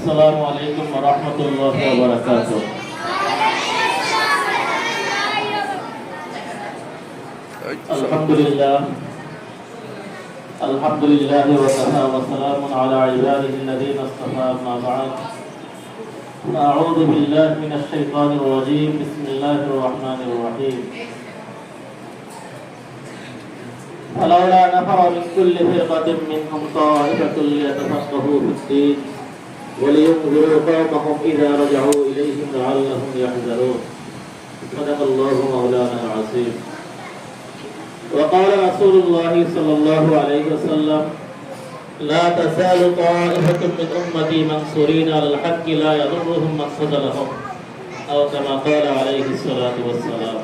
السلام عليكم ورحمة الله وبركاته. الحمد لله. الحمد لله وكفى وسلام على عباده الذين اصطفى أما بعد. أعوذ بالله من الشيطان الرجيم. بسم الله الرحمن الرحيم. فلولا نفر من كل فرقة منهم طائفة ليتفقهوا في الدين. ولينذروا قومهم إذا رجعوا إليهم لعلهم يحذرون صدق الله مولانا العظيم وقال رسول الله صلى الله عليه وسلم لا تزال طائفة من أمتي منصورين على الحق لا يضرهم من خذلهم أو كما قال عليه الصلاة والسلام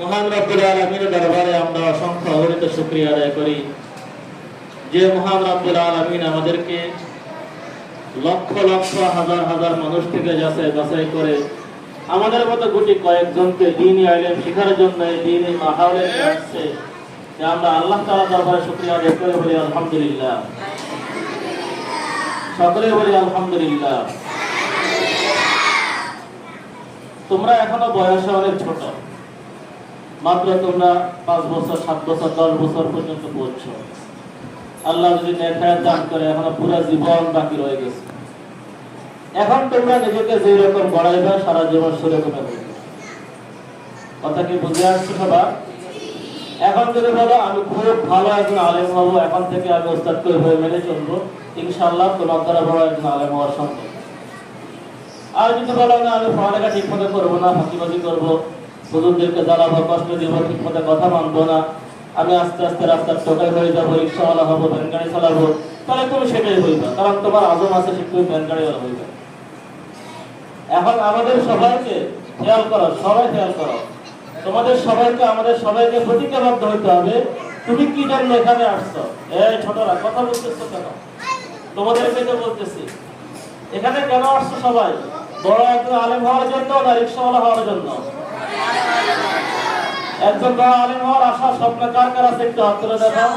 মহান রব্বুল আলমীর দরবারে আমরা অসংখ্য অগণিত শুক্রিয়া আদায় করি যে মহান রব্বুল আলমিন আমাদেরকে লক্ষ লক্ষ, হাজার হাজার মানুষ থেকে যাচাই বাছাই করে আমাদের মতো গুটি কয়েকজনকে দিনই আইলেম শেখার জন্য দিনই মাহাউলে আসছে। যে আমরা আল্লাহ তাআলা দরবারে শুকরিয়া আদায় করে বলি, আলহামদুলিল্লাহ। সকলে বলি, আলহামদুলিল্লাহ। তোমরা এখনও বয়সে অনেক ছোট। মাত্র তোমরা পাঁচ বছর, সাত বছর, দশ বছর পর্যন্ত পড়ছো। আল্লাহ যদি নেখায়াত দান করে এখনও পুরো জীবন বাকি রয়ে গেছে। এখন তোমরা নিজেকে যে রকম গড়াইবে সারা জীবন সেরকম কথা কি বুঝে আসছো সবার? এখন যদি বলো, আমি খুব ভালো একজন আলেম হব, এখন থেকে আমি ওস্তাদ করে হয়ে মেনে চলবো, ইনশাআল্লাহ তোমার দ্বারা বড় একজন আলেম হওয়ার সম্ভব। আর যদি বলো, না, আমি পড়ালেখা ঠিক মতো করব না, ফাঁকিবাজি করব, হুজুরদেরকে জ্বালাবো, কষ্ট দিব ঠিক মতো কথা মানবো না আমি আস্তে আস্তে রাস্তার টোকাই হয়ে যাব রিক্সাওয়ালা হব, ভ্যান গাড়ি চালাবো। তাহলে তুমি সেটাই হইবা, কারণ তোমার আজম আছে, সে তুমি ভ্যান গাড়িওয়ালা হইবে। এখন আমাদের সবাইকে খেয়াল করো, সবাই খেয়াল করো। তোমাদের সবাইকে, আমাদের সবাইকে প্রতিজ্ঞাবদ্ধ হইতে হবে, তুমি কি জন্য এখানে আসছো? এই ছোটরা, কথা বলতেছো কেন? তোমাদেরকে তো বলতেছি। এখানে কেন আসছো সবাই? বড় একজন আলেম হওয়ার জন্য না রিক্সাওয়ালা হওয়ার জন্য? একজন বড় আলেম হওয়ার আশা স্বপ্ন কার কার আছে একটু হাত তুলে দেখাও।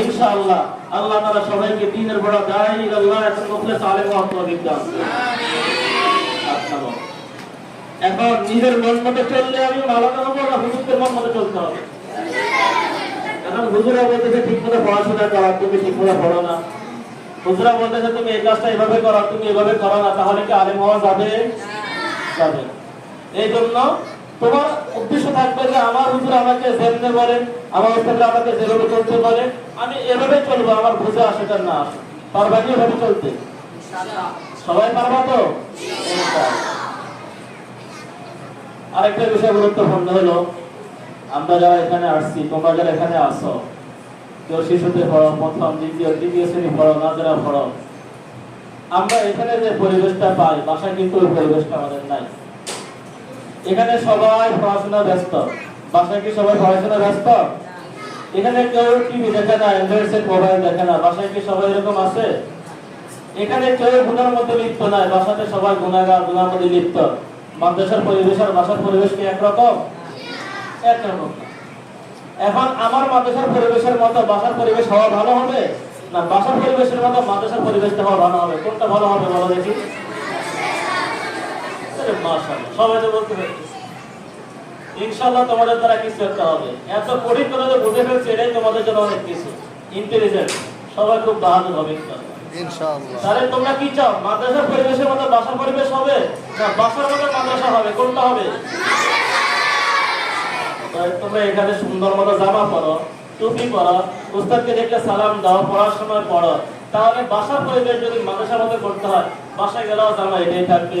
ইনশাআল্লাহ। আল্লাহ তাআলা সবাইকে দ্বীনের বড় দায়ী আল্লাহ এখন মুখলেস আলেম হওয়ার তৌফিক দান। আচ্ছা। এখন নিজের মন মতো চললে আমি আলাদা হব না হুজুরদের মন মতো চলতে হবে? এখন হুজুরা বলতেছে ঠিক মতো পড়াশোনা করো তুমি ঠিক মতো পড়ো না। হুজুরা বলতেছে তুমি এই কাজটা এভাবে করো তুমি এভাবে করো না তাহলে কি আলেম হওয়া যাবে? যাবে। এই জন্য তোমার উদ্দেশ্য থাকবে যে আমার হুজুর আমাকে যেমনে বলেন আমার উস্তাদরা আমাকে যেভাবে চলতে বলে আমি এভাবে চলবো, আমার বুঝে আসে না। আসে পারবা কি এভাবে চলতে? সবাই পারবা তো? আরেকটা বিষয় গুরুত্বপূর্ণ হলো, আমরা যারা এখানে আসছি, তোমরা যারা এখানে আসো, কেউ শিশুতে পড়ো, প্রথম, দ্বিতীয়, তৃতীয় শ্রেণি পড়ো, না যারা পড়ো, আমরা এখানে যে পরিবেশটা পাই, বাসায় কিন্তু ওই পরিবেশটা আমাদের নাই। এখানে সবাই পড়াশোনা ব্যস্ত। বাসায় কি সবাই পড়াশোনা ব্যস্ত? এখানে কেউ টিভি দেখে না অ্যান্ড্রয়েড মোবাইল দেখে না, বাসায় কি সবাই এরকম আছে? এখানে কেউ গুণার মধ্যে লিপ্ত নাই, বাসাতে সবাই গুণাগার গুণার মধ্যে লিপ্ত। মাদ্রাসার পরিবেশ আর বাসার পরিবেশ কি একরকম? একরকম। এখন আমার মাদ্রাসার পরিবেশের মতো বাসার পরিবেশ হওয়া ভালো হবে? না, বাসার পরিবেশের মতো মাদ্রাসার পরিবেশটা হওয়া ভালো হবে? কোনটা ভালো হবে বলো দেখি। মাশাআল্লাহ, সবাই তো বলতে পারতেছে। ইনশাআল্লাহ তোমাদের দ্বারা কিছু একটা হবে। এত কঠিন করে যে বুঝে ফেলছে এটাই তোমাদের জন্য অনেক কিছু। ইন্টেলিজেন্ট সবাই খুব বাহাদুর হবে ইনশাআল্লাহ। তাহলে তোমরা কি চাও মাদ্রাসার পরিবেশের মতো বাসার পরিবেশ হবে না বাসার মতো মাদ্রাসা হবে কোনটা হবে? তোমরা এখানে সুন্দর মতো জামা পরো টুপি পরো উস্তাদকে দেখলে সালাম দাও পড়ার সময় পড়ো। তাহলে বাসার পরিবেশ যদি মাদ্রাসার মতো করতে হয় বাসায় গেলেও জামা এটাই থাকবে।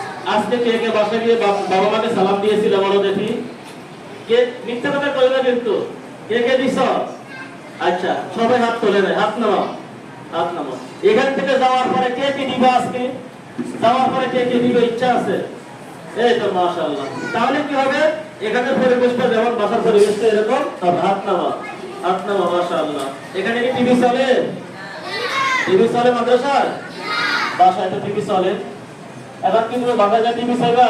আজকে কে কে বাসায় গিয়ে বাবা মাকে সালাম দিয়েছিল, বলো দেখি। কে? মিথ্যা কথা কই না কিন্তু। কে কে দিছ? আচ্ছা সবাই হাত তোলে না, হাত নামাও, হাত নামো এখান থেকে যাওয়ার পরে কে কে নিবে আজকে? যাওয়ার পরে কে কে নিবে ইচ্ছা আছে? এই তো মাশাআল্লাহ। তাহলে কি হবে? এখানে পরিবেশটা যেমন বাসার পরিবেশটা এরকম হাত নামা হাত নামা মাশাআল্লাহ। এখানে কি টিভি চলে? টিভি চলে মাদ্রাসায়? বাসায় তো টিভি চলে। এখন কি তুমি বাসায় টিভি চাইবা?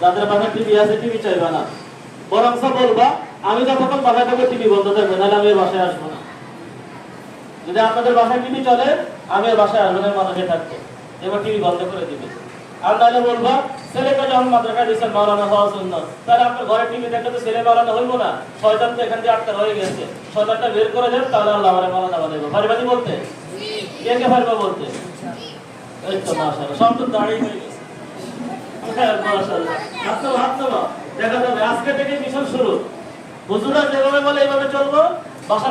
যাদের বাসায় টিভি আছে টিভি চাইবা না। বরং বলবা আমি যতক্ষণ বাসায় থাকব টিভি বন্ধ থাকবে নাহলে আমি বাসায় আসব না। যদি আপনাদের বাসায় টিভি চলে আমি বাসায় আসব না মানুষে থাকব। এবার টিভি বন্ধ করে দিবে। আর নাহলে বলবা ছেলেকে যখন মাদ্রাসা দিচ্ছেন মাওলানা হওয়া শূন্য তাহলে আপনার ঘরে টিভি দেখলে তো ছেলে মাওলানা হইব না। শয়তান তো এখান দিয়ে আটকা হয়ে গেছে। শয়তানটা বের করে দেন তাহলে আল্লাহ মাওলানা বানাইবো। পারিবাদি বলতে? কে কে পারবা বলতে?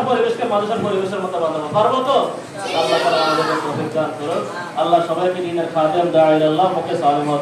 পরিবেশকে মানুষের পরিবেশের মতো আল্লাহ আল্লাহ সবাইকে দিনের খাদেম দাঁড়িয়ে আল্লাহ মুখে সালিমত